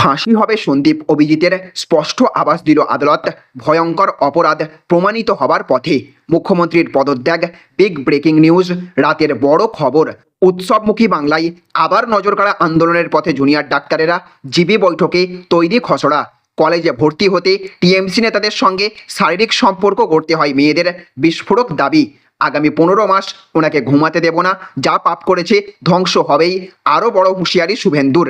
ফাঁসি হবে সন্দীপ। অভিজিতের স্পষ্ট আভাস দিল আদালত। ভয়ঙ্কর অপরাধ প্রমাণিত হবার পথে মুখ্যমন্ত্রীর পদত্যাগ। বিগ ব্রেকিং নিউজ রাতের বড় খবর। উৎসবমুখী বাংলায় আবার নজরকাড়া আন্দোলনের পথে জুনিয়র ডাক্তারেরা জিবি বৈঠকে তৈরি খসড়া। কলেজে ভর্তি হতে টিএমসি নেতাদের সঙ্গে শারীরিক সম্পর্ক করতে হয় মেয়েদের বিস্ফোরক দাবি। আগামী পনেরো মাস ওনাকে ঘুমাতে দেব না, যা পাপ করেছে, ধ্বংস হবেই। আরও বড় হুঁশিয়ারি শুভেন্দুর।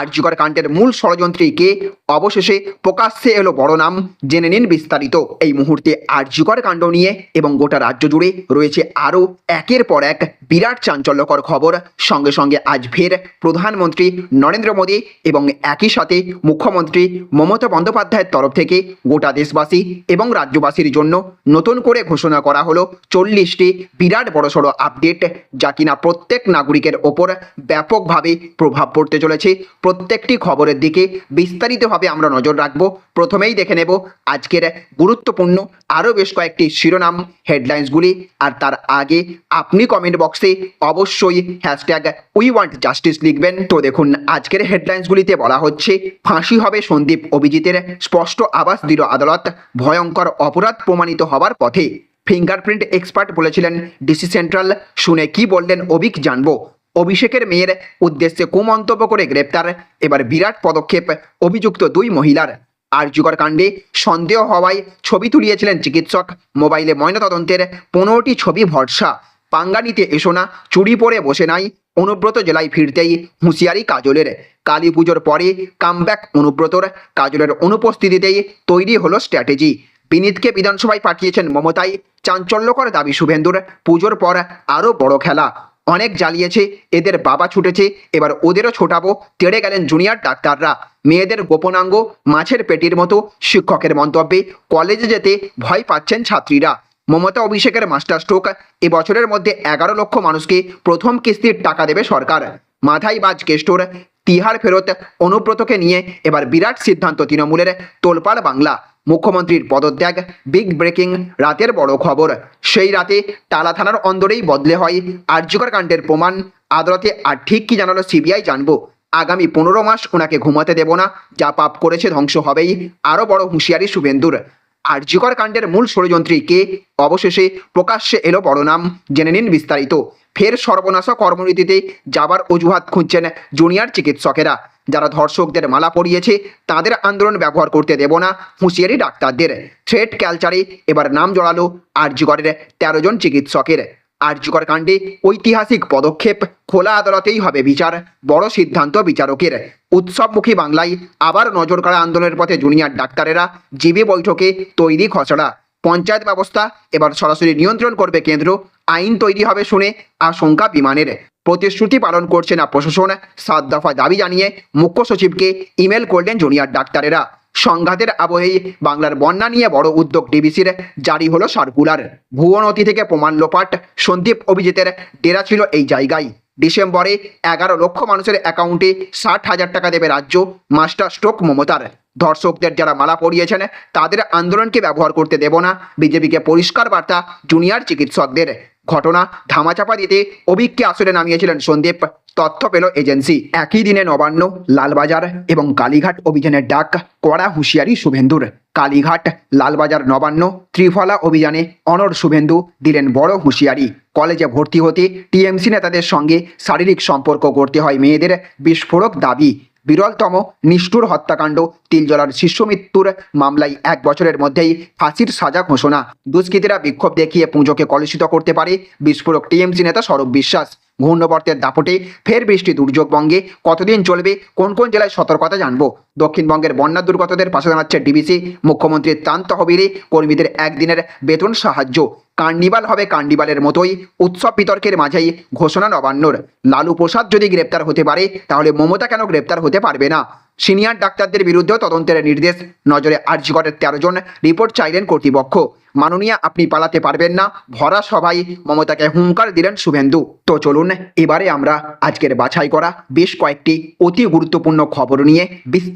আর্যিকর কাণ্ডের মূল ষড়যন্ত্রী কে? অবশেষে প্রকাশ্যে এলো বড় নাম, জেনে নিন বিস্তারিত। এই মুহূর্তে আর্যিকর কাণ্ড নিয়ে এবং গোটা রাজ্য জুড়ে রয়েছে আরও একের পর এক বিরাট চাঞ্চল্যকর খবর। সঙ্গে সঙ্গে আজ ফের প্রধানমন্ত্রী নরেন্দ্র মোদী এবং একই সাথে মুখ্যমন্ত্রী মমতা বন্দ্যোপাধ্যায়ের তরফ থেকে গোটা দেশবাসী এবং রাজ্যবাসীর জন্য নতুন করে ঘোষণা করা হলো চল্লিশটি বিরাট বড়সড় আপডেট, যা কিনা প্রত্যেক নাগরিকের ওপর ব্যাপকভাবে প্রভাব পড়তে চলেছে। প্রত্যেকটি খবরের দিকে বিস্তারিতভাবে আমরা নজর রাখব। প্রথমেই দেখে নেব আজকের গুরুত্বপূর্ণ আরও বেশ কয়েকটি শিরোনাম হেডলাইন্সগুলি আর তার আগে আপনি কমেন্ট বক্সে অবশ্যই হ্যাশট্যাগ উই ওয়ান্ট জাস্টিস লিখবেন। তো দেখুন, আজকের হেডলাইন্সগুলিতে বলা হচ্ছে, ফাঁসি হবে সন্দীপ অভিজিতের স্পষ্ট আবাস দিল আদালত, ভয়ঙ্কর অপরাধ প্রমাণিত হবার পথে। ফিঙ্গারপ্রিন্ট এক্সপার্ট বলেছিলেন, ডিসি সেন্ট্রাল শুনে কি বললেন অভিক জানব। অভিষেকের মেয়ের উদ্দেশ্যে কুমন্তব্য করে গ্রেপ্তার। এবার বিরাট পদক্ষেপ অভিযুক্ত দুই মহিলার। আর্যকর কাণ্ডে সন্দেহ হওয়ায় ছবি তুলিয়েছিলেন চিকিৎসক। মোবাইলে ময়নাতদন্তের পনেরোটি ছবি ভরসা। পাঙ্গানিতে এসো না, চুরি পরে বসে নাই। অনুব্রত জেলায় ফিরতেই হুঁশিয়ারি কাজলের। কালী পুজোর পরে কামব্যাক অনুব্রতর। কাজলের অনুপস্থিতিতেই তৈরি হলো স্ট্র্যাটেজি। বিনীতকে বিধানসভায় পাঠিয়েছেন মমতাই। চাঞ্চল্যকর দাবি শুভেন্দুর। পুজোর পর আরও বড় খেলা। অনেক জ্বালিয়েছে, এদের বাবা ছুটেছে, এবার ওদেরও ছোটাবো, তেড়ে গেলেন জুনিয়র ডাক্তাররা। মেয়েদের গোপনাঙ্গ, মাছের পেটির মতো শিক্ষকের মন্তব্যে কলেজে যেতে ভয় পাচ্ছেন ছাত্রীরা। মমতা অভিষেকের মাস্টার স্ট্রোক এবছরের মধ্যে এগারো লক্ষ মানুষকে প্রথম কিস্তির টাকা দেবে সরকার। মাথায় বাজ কেষ্টর তিহার ফেরত অনুব্রতকে নিয়ে এবার বিরাট সিদ্ধান্ত তৃণমূলের তোলপাড় বাংলা। মুখ্যমন্ত্রীর পদত্যাগ বিগ ব্রেকিং রাতের বড় খবর। সেই রাতে টালা থানার অন্দরেই বদলে হয় আর্যকর কাণ্ডের প্রমাণ। আদালতে, আর ঠিক কি জানালো সিবিআই, জানব। আগামী পনেরো মাস ওনাকে ঘুমাতে দেব না। যা পাপ করেছে ধ্বংস হবেই। আরও বড় হুঁশিয়ারি শুভেন্দুর। আর্যকর কাণ্ডের মূল ষড়যন্ত্রী কে? অবশেষে প্রকাশ্যে এলো বড় নাম, জেনে নিন বিস্তারিত। ফের সর্বনাশা কর্মনীতিতে যাবার অজুহাত খুঁজছেন জুনিয়র চিকিৎসকেরা। যারা ধর্ষকদের মালা পরিয়েছে, তাদের আন্দোলন ব্যবহার করতে দেব না হুঁশিয়ারি ডাক্তারদের। থ্রেড ক্যালচারে এবার নাম জড়ালো আর্যগড়ের তেরো জন চিকিৎসকের। আর্যকর কাণ্ডে ঐতিহাসিক পদক্ষেপ খোলা আদালতেই হবে বিচার, বড় সিদ্ধান্ত বিচারকের। উৎসবমুখী বাংলায় আবার নজর কাড়া আন্দোলনের পথে জুনিয়র ডাক্তারেরা জিবি বৈঠকে তৈরি খসড়া। পঞ্চায়েত ব্যবস্থা এবার সরাসরি নিয়ন্ত্রণ করবে কেন্দ্র। আইন তৈরি হবে শুনে আশঙ্কা বিমানের। প্রতিশ্রুতি পালন করছে না প্রশাসন। সাত দফা দাবি জানিয়ে মুখ্য সচিবকে ইমেল করলেন জুনিয়র ডাক্তারেরা। সংঘাতের আবহেই বাংলার বন্যা নিয়ে বড় উদ্যোগ ডিবিসির। জারি হলো সার্কুলার। ভুবনতি থেকে প্রমাণ লোপাট। সন্দীপ অভিজিতের ডেরা ছিল এই জায়গায়। ডিসেম্বরে এগারো লক্ষ মানুষের অ্যাকাউন্টে ষাট হাজার টাকা দেবে রাজ্য। মাস্টার স্ট্রোক মমতার। ধর্ষকদের যারা মালা পরিয়েছেন, তাদের আন্দোলনকে ব্যবহার করতে দেব না। বিজেপিকে পরিষ্কার বার্তা, জুনিয়র চিকিৎসকদের ঘটনা ধামাচাপা দিতে অভিককে আসরে নামিয়েছিলেন সন্দীপ। তথ্য পেল এজেন্সি। একই দিনে নবান্ন, লালবাজার এবং কালীঘাট অভিযানের ডাক, কড়া হুঁশিয়ারি শুভেন্দুর। কালীঘাট, লালবাজার নবান্ন, ত্রিফলা অভিযানে অনর শুভেন্দু দিলেন বড় হুঁশিয়ারি। কলেজে ভর্তি হতে টিএমসি নেতাদের সঙ্গে শারীরিক সম্পর্ক করতে হয় মেয়েদের বিস্ফোরক দাবি। বিরলতম নিষ্ঠুর হত্যাকাণ্ড, তিলজলার শিশু মৃত্যুর মামলায় এক বছরের মধ্যেই ফাঁসির সাজা ঘোষণা। দুষ্কৃতীরা বিক্ষোভ দেখিয়ে পুঁজোকে কলুষিত করতে পারে বিস্ফোরক টিএমসি নেতা সৌরভ বিশ্বাস। ঘূর্ণবর্তের দাপটে ফের বৃষ্টি দুর্যোগ বঙ্গে কতদিন চলবে, কোন কোন জেলায় সতর্কতা জানব? দক্ষিণবঙ্গের বন্যা দুর্গতদের পাশে দাঁড়াচ্ছে ডিবিসি মুখ্যমন্ত্রীর ত্রাণ তহবিলে কর্মীদের একদিনের বেতন সাহায্য। কার্নিভাল হবে কার্নিভালের মতোই উৎসব বিতর্কের মাঝেই ঘোষণা নবান্নর। লালু প্রসাদ যদি গ্রেপ্তার হতে পারে, তাহলে মমতা কেন গ্রেপ্তার হতে পারবে না? সিনিয়র ডাক্তারদের বিরুদ্ধেও তদন্তের নির্দেশ। নজরে আর্যগড়ের তেরো জন রিপোর্ট চাইলেন কর্তৃপক্ষ। মাননীয়া, আপনি পালাতে পারবেন না। ভরা সভায় মমতাকে হুঙ্কার দিলেন শুভেন্দু। তো চলুন, এবারে আমরা আজকের বাছাই করা বেশ কয়েকটি অতি গুরুত্বপূর্ণ খবর নিয়ে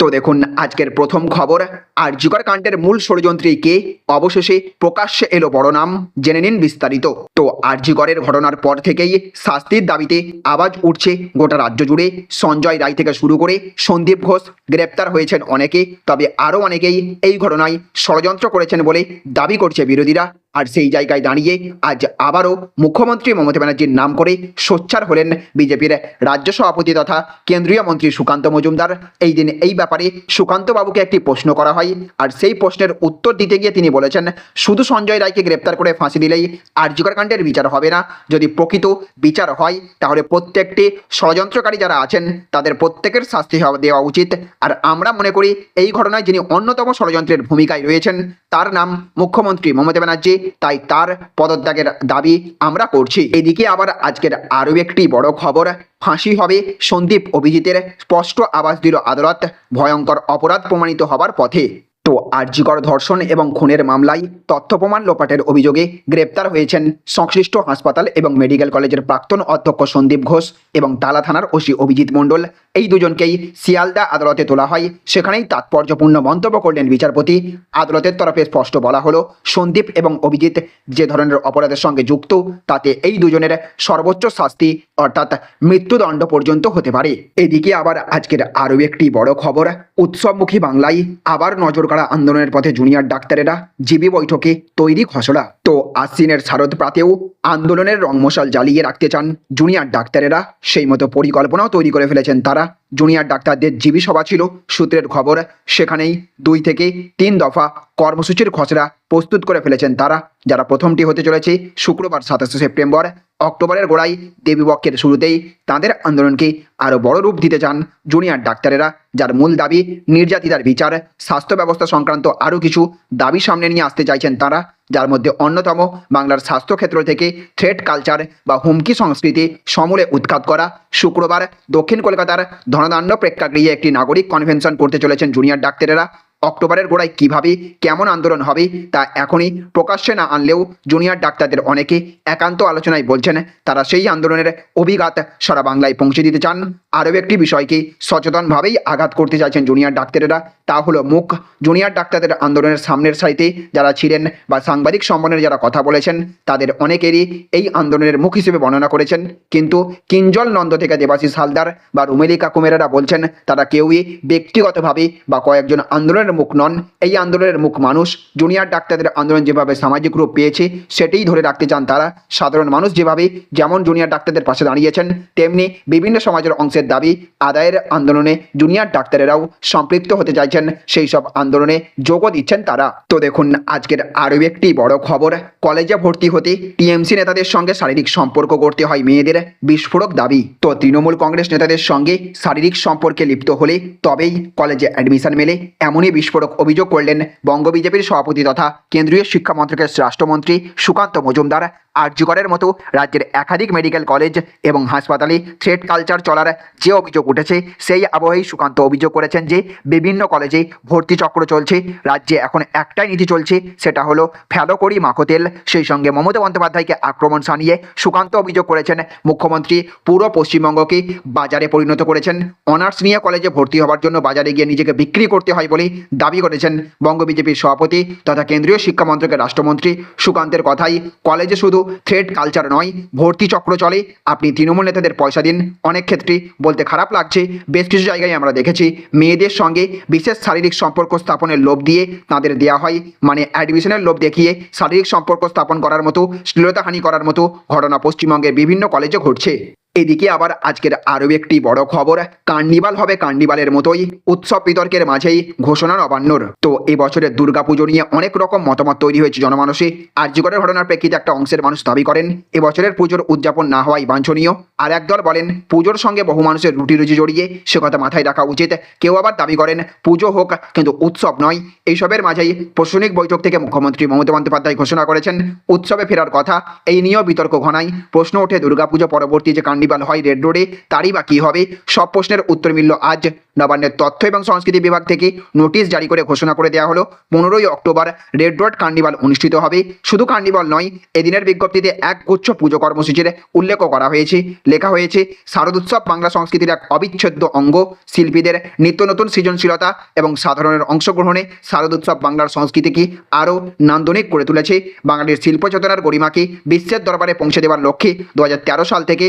তো দেখুন, আজকের প্রথম খবর। আরজিকর কাণ্ডের মূল ষড়যন্ত্রী কে? অবশেষে প্রকাশ্যে এলো বড় নাম, জেনে নিন বিস্তারিত। তো আরজিকরের ঘটনার পর থেকেই শাস্তির দাবিতে আওয়াজ উঠছে গোটা রাজ্য জুড়ে। সঞ্জয় রায় থেকে শুরু করে সন্দীপ ঘোষ গ্রেপ্তার হয়েছেন অনেকে। তবে আরও অনেকেই এই ঘটনায় ষড়যন্ত্র করেছেন বলে দাবি করছে বিরোধীরা। আর সেই জায়গায় দাঁড়িয়ে আজ আবারও মুখ্যমন্ত্রী মমতা ব্যানার্জির নাম করে সোচ্চার হলেন বিজেপির রাজ্য সভাপতি তথা কেন্দ্রীয় মন্ত্রী সুকান্ত মজুমদার। এই দিন এই ব্যাপারে সুকান্ত বাবুকে একটি প্রশ্ন করা হয় আর সেই প্রশ্নের উত্তর দিতে গিয়ে তিনি বলেছেন, শুধু সঞ্জয় রায়কে গ্রেপ্তার করে ফাঁসি দিলেই আর্যিকর কাণ্ডের বিচার হবে না। যদি প্রকৃত বিচার হয়, তাহলে প্রত্যেকটি ষড়যন্ত্রকারী যারা আছেন, তাদের প্রত্যেকের শাস্তি দেওয়া উচিত। আর আমরা মনে করি, এই ঘটনায় যিনি অন্যতম ষড়যন্ত্রের ভূমিকায় রয়েছেন, তার নাম মুখ্যমন্ত্রী মমতা ব্যানার্জি। তাই তার পদত্যাগের দাবি আমরা করছি। এদিকে আবার আজকের আরও একটি বড় খবর, ফাঁসি হবে সন্দীপ অভিজিতের। স্পষ্ট আবাস দিল আদালত, ভয়ঙ্কর অপরাধ প্রমাণিত হবার পথে। তো আর্যিকর ধর্ষণ এবং খুনের মামলায় তথ্য প্রমাণ লোপাটের অভিযোগে গ্রেপ্তার হয়েছেন সংশ্লিষ্ট হাসপাতাল এবং মেডিকেল কলেজের প্রাক্তন অধ্যক্ষ সন্দীপ ঘোষ এবং টালা থানার ওসি অভিজিৎ মণ্ডল। এই দুজনকেই শিয়ালদা আদালতে তোলা হয়। সেখানেই তাৎপর্যপূর্ণ মন্তব্য করলেন বিচারপতি। আদালতের তরফে স্পষ্ট বলা হলো, সন্দীপ এবং অভিজিৎ যে ধরনের অপরাধের সঙ্গে যুক্ত, তাতে এই দুজনের সর্বোচ্চ শাস্তি অর্থাৎ মৃত্যুদণ্ড পর্যন্ত হতে পারে। এদিকে আবার আজকের আরও একটি বড় খবর, উৎসবমুখী বাংলায় আবার নজর কাড়া আন্দোলনের পথে জুনিয়র ডাক্তারেরা জিবি বৈঠকে তৈরি খসড়া তো আশ্বিনের শারদ প্রাতেও আন্দোলনের রংমশাল জ্বালিয়ে রাখতে চান জুনিয়র ডাক্তারেরা, সেই মতো পরিকল্পনাও তৈরি করে ফেলেছেন তারা। জুনিয়র ডাক্তারদের জিবি সভা ছিল। সূত্রের খবর, সেখানেই দুই থেকে তিন দফা কর্মসূচির খসড়া প্রস্তুত করে ফেলেছেন তারা। যারা প্রথমটি হতে চলেছে শুক্রবার সাতাশে সেপ্টেম্বর, অক্টোবরের গোড়ায় দেবীপক্ষের শুরুতেই তাদের আন্দোলনকে আরও বড় রূপ দিতে চান জুনিয়র ডাক্তারেরা, যার মূল দাবি নির্যাতিতার বিচার, স্বাস্থ্য ব্যবস্থা সংক্রান্ত আরও কিছু দাবি সামনে নিয়ে আসতে চাইছেন তারা। যার মধ্যে অন্যতম বাংলার স্বাস্থ্যক্ষেত্র থেকে থ্রেড কালচার বা হুমকি সংস্কৃতি সমূলে উৎখাত করা শুক্রবার দক্ষিণ কলকাতার ধনদান্ড প্রেক্ষাগৃহে একটি নাগরিক কনভেনশন করতে চলেছেন জুনিয়র ডাক্তারেরা। অক্টোবরের গোড়ায় কীভাবে, কেমন আন্দোলন হবে, তা এখনই প্রকাশ্যে না আনলেও জুনিয়র ডাক্তারদের অনেকে একান্ত আলোচনায় বলছেন, তারা সেই আন্দোলনের অভিঘাত সারা বাংলায় পৌঁছে দিতে চান। আরও একটি বিষয়কে সচেতনভাবেই আঘাত করতে চাইছেন জুনিয়র ডাক্তারেরা, তা হলো মুখ। জুনিয়র ডাক্তারদের আন্দোলনের সামনের সারিতে যারা ছিলেন বা সাংবাদিক সম্মানের যারা কথা বলেছেন, তাদের অনেকেরই এই আন্দোলনের মুখ হিসেবে বর্ণনা করেছেন। কিন্তু কিঞ্জল নন্দ থেকে দেবাশিস হালদার বা রুমেলিকা কুমেরারা বলছেন, তারা কেউই ব্যক্তিগতভাবে বা কয়েকজন আন্দোলনের মুখ নন। এই আন্দোলনের মুখ মানুষ। জুনিয়র ডাক্তারদের আন্দোলন যেভাবে সামাজিক রূপ পেয়েছে, সেটাই ধরে রাখতে চান তারা। সাধারণ মানুষ যেভাবে যেমন জুনিয়র ডাক্তারদের পাশে দাঁড়িয়েছেন, তেমনি বিভিন্ন সমাজের অংশের দাবি, আদায়ের আন্দোলনে জুনিয়র ডাক্তারেরাও সম্পৃক্ত হতে চাইছেন। সেই সব আন্দোলনে যোগও দিচ্ছেন তারা। তো দেখুন, আজকের আরও একটি বড় খবর। কলেজে ভর্তি হতে টিএমসি নেতাদের সঙ্গে শারীরিক সম্পর্ক করতে হয় মেয়েদের বিস্ফোরক দাবি। তো তৃণমূল কংগ্রেস নেতাদের সঙ্গে শারীরিক সম্পর্কে লিপ্ত হলে তবেই কলেজে অ্যাডমিশন মেলে, এমনই বিস্ফোরক অভিযোগ করলেন বঙ্গ বিজেপির সভাপতি তথা কেন্দ্রীয় শিক্ষামন্ত্রকের রাষ্ট্রমন্ত্রী সুকান্ত মজুমদার। আরজিকরের মতো রাজ্যের একাধিক মেডিকেল কলেজ এবং হাসপাতালে থ্রেড কালচার চলার যে অভিযোগ উঠেছে, সেই আবহেই সুকান্ত অভিযোগ করেছেন যে, বিভিন্ন কলেজে ভর্তি চক্র চলছে, রাজ্যে এখন একটাই নীতি চলছে, সেটা হলো ফেলো করি মাখো তেল সেই সঙ্গে মমতা বন্দ্যোপাধ্যায়কে আক্রমণ সানিয়ে সুকান্ত অভিযোগ করেছেন মুখ্যমন্ত্রী পুরো পশ্চিমবঙ্গকে বাজারে পরিণত করেছেন। অনার্স নিয়ে কলেজে ভর্তি হওয়ার জন্য বাজারে গিয়ে নিজেকে বিক্রি করতে হয় বলে দাবি করেছেন বঙ্গ বিজেপির সভাপতি তথা কেন্দ্রীয় শিক্ষামন্ত্রকের রাষ্ট্রমন্ত্রী সুকান্তের কথাই। কলেজে শুধু থ্রেড কালচার নয়, ভর্তি চক্র চলে। আপনি তৃণমূল নেতাদের পয়সা দিন। অনেক ক্ষেত্রে বলতে খারাপ লাগছে। বেশ কিছু জায়গায় আমরা দেখেছি, মেয়েদের সঙ্গে বিশেষ শারীরিক সম্পর্ক স্থাপনের লোভ দিয়ে তাদের দেওয়া হয়। মানে অ্যাডমিশনের লোভ দেখিয়ে শারীরিক সম্পর্ক স্থাপন করার মতো, শ্লীলতাহানি করার মতো ঘটনা পশ্চিমবঙ্গের বিভিন্ন কলেজে ঘটছে। এদিকে আবার আজকের আরও একটি বড় খবর, কার্নিভাল হবে কার্নিভালের মতোই, উৎসব বিতর্কের মাঝেই ঘোষণা নবান্নর। তো এবছরের দুর্গাপুজো নিয়ে অনেক রকম মতামত তৈরি হয়েছে জনমানসে। আর্যগরের ঘটনার প্রেক্ষিতে একটা অংশের মানুষ দাবি করেন এবছরের পুজোর উদযাপন না হওয়াই বাঞ্ছনীয়। আর একদল বলেন, পুজোর সঙ্গে বহু মানুষের রুটি রুজি জড়িয়ে সে কথা মাথায় রাখা উচিত। কেউ আবার দাবি করেন, পুজো হোক কিন্তু উৎসব নয়। এইসবের মাঝেই প্রশাসনিক বৈঠক থেকে মুখ্যমন্ত্রী মমতা বন্দ্যোপাধ্যায় ঘোষণা করেছেন, উৎসবে ফেরার কথা, এই নিয়েও বিতর্ক ঘনায়। প্রশ্ন ওঠে দুর্গাপুজো পরবর্তী যে কার্নিভাল হয় রেড রোডে, তারই বা কী হবে? সব প্রশ্নের উত্তর মিলল আজ। নবান্নের তথ্য এবং সংস্কৃতি বিভাগ থেকে নোটিশ জারি করে ঘোষণা করে দেওয়া হলো, পনেরোই অক্টোবর রেড রোড কার্নিভাল অনুষ্ঠিত হবে। শুধু কার্নিভাল নয়, এদিনের বিজ্ঞপ্তিতে এক গুচ্ছ পুজো কর্মসূচির উল্লেখও করা হয়েছে। লেখা হয়েছে, শারদোৎসব বাংলা সংস্কৃতির এক অবিচ্ছেদ্য অঙ্গ। শিল্পীদের নিত্য নতুন সৃজনশীলতা এবং সাধারণের অংশগ্রহণে শারদোৎসব বাংলার সংস্কৃতিকে আরও নান্দনিক করে তুলেছে? বাঙালির শিল্প চেতনার গরিমাকে বিশ্বের দরবারে পৌঁছে দেওয়ার লক্ষ্যে দু হাজার তেরো সাল থেকে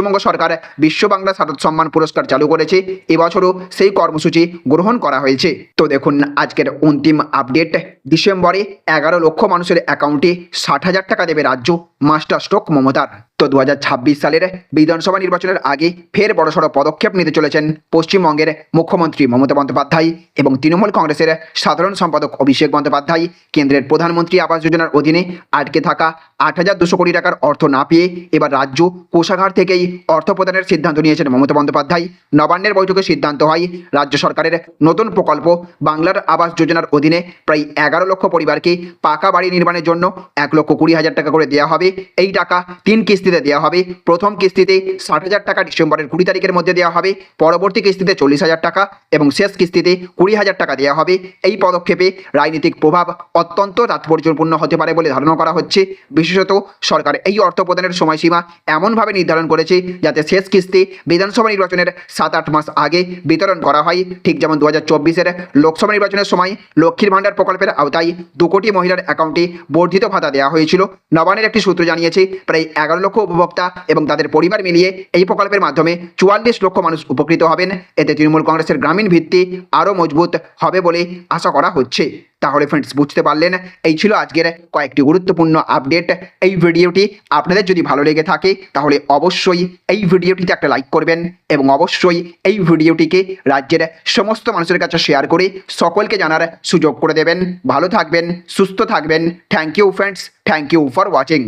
পশ্চিমবঙ্গ সরকার বিশ্ব বাংলা সারদ সম্মান পুরস্কার চালু করেছে। এবছরও সেই কর্মসূচি গ্রহণ করা হয়েছে। তো দেখুন, আজকের অন্তিম আপডেট। ডিসেম্বরে এগারো লক্ষ মানুষের অ্যাকাউন্টে ষাট হাজার টাকা দেবে রাজ্য মাস্টার স্ট্রোক মমতার। তো দু হাজার ছাব্বিশ সালের বিধানসভা নির্বাচনের আগে ফের বড়সড় পদক্ষেপ নিতে চলেছেন পশ্চিমবঙ্গের মুখ্যমন্ত্রী মমতা বন্দ্যোপাধ্যায় এবং তৃণমূল কংগ্রেসের সাধারণ সম্পাদক অভিষেক বন্দ্যোপাধ্যায়। কেন্দ্রের প্রধানমন্ত্রী আবাস যোজনার অধীনে আটকে থাকা আট হাজার দুশো কোটি টাকার অর্থ না পেয়ে এবার রাজ্য কোষাঘার থেকেই অর্থ প্রদানের সিদ্ধান্ত নিয়েছেন মমতা বন্দ্যোপাধ্যায়। নবান্নের বৈঠকে সিদ্ধান্ত হয় রাজ্য সরকারের নতুন প্রকল্প বাংলার আবাস যোজনার অধীনে প্রায় এগারো লক্ষ পরিবারকে পাকা বাড়ি নির্মাণের জন্য এক লক্ষ কুড়ি হাজার টাকা করে দেওয়া হবে। এই টাকা তিন কিস্তিতে দেওয়া হবে। প্রথম কিস্তিতে ষাট হাজার টাকা, ডিসেম্বরের কুড়ি তারিখের মধ্যে দেওয়া হবে। পরবর্তী কিস্তিতে চল্লিশ হাজার টাকা এবং শেষ কিস্তিতে কুড়ি হাজার টাকা দেওয়া হবে। এই পদক্ষেপে রাজনৈতিক প্রভাব অত্যন্ত তাৎপর্যপূর্ণ হতে পারে বলে ধারণা করা হচ্ছে। বিশেষত সরকার এই অর্থ প্রদানের সময়সীমা এমনভাবে নির্ধারণ করেছে যাতে শেষ কিস্তি বিধানসভা নির্বাচনের সাত আট মাস আগে বিতরণ করা হয়। ঠিক যেমন দু হাজার চব্বিশের লোকসভা নির্বাচনের সময় লক্ষ্মীর ভাণ্ডার প্রকল্পের আওতায় দু কোটি মহিলার অ্যাকাউন্টে বর্ধিত ভাতা দেওয়া হয়েছিল। নবানের একটি সূত্র জানিয়েছে, প্রায় এগারো লক্ষ উপভোক্তা এবং তাদের পরিবার মিলিয়ে এই প্রকল্পের মাধ্যমে চুয়াল্লিশ লক্ষ মানুষ উপকৃত হবেন। এতে তৃণমূল কংগ্রেসের গ্রামীণ ভিত্তি আরও মজবুত হবে বলে আশা করা হচ্ছে। তাহলে ফ্রেন্ডস বুঝতে পারলেন? এই ছিল আজকের কয়েকটি গুরুত্বপূর্ণ আপডেট এই ভিডিওটি আপনাদের যদি ভালো লেগে থাকে, তাহলে অবশ্যই এই ভিডিওটিতে একটা লাইক করবেন এবং অবশ্যই এই ভিডিওটিকে রাজ্যের সমস্ত মানুষের কাছে শেয়ার করে সকলকে জানার সুযোগ করে দেবেন। ভালো থাকবেন, সুস্থ থাকবেন। Thank you friends thank you for watching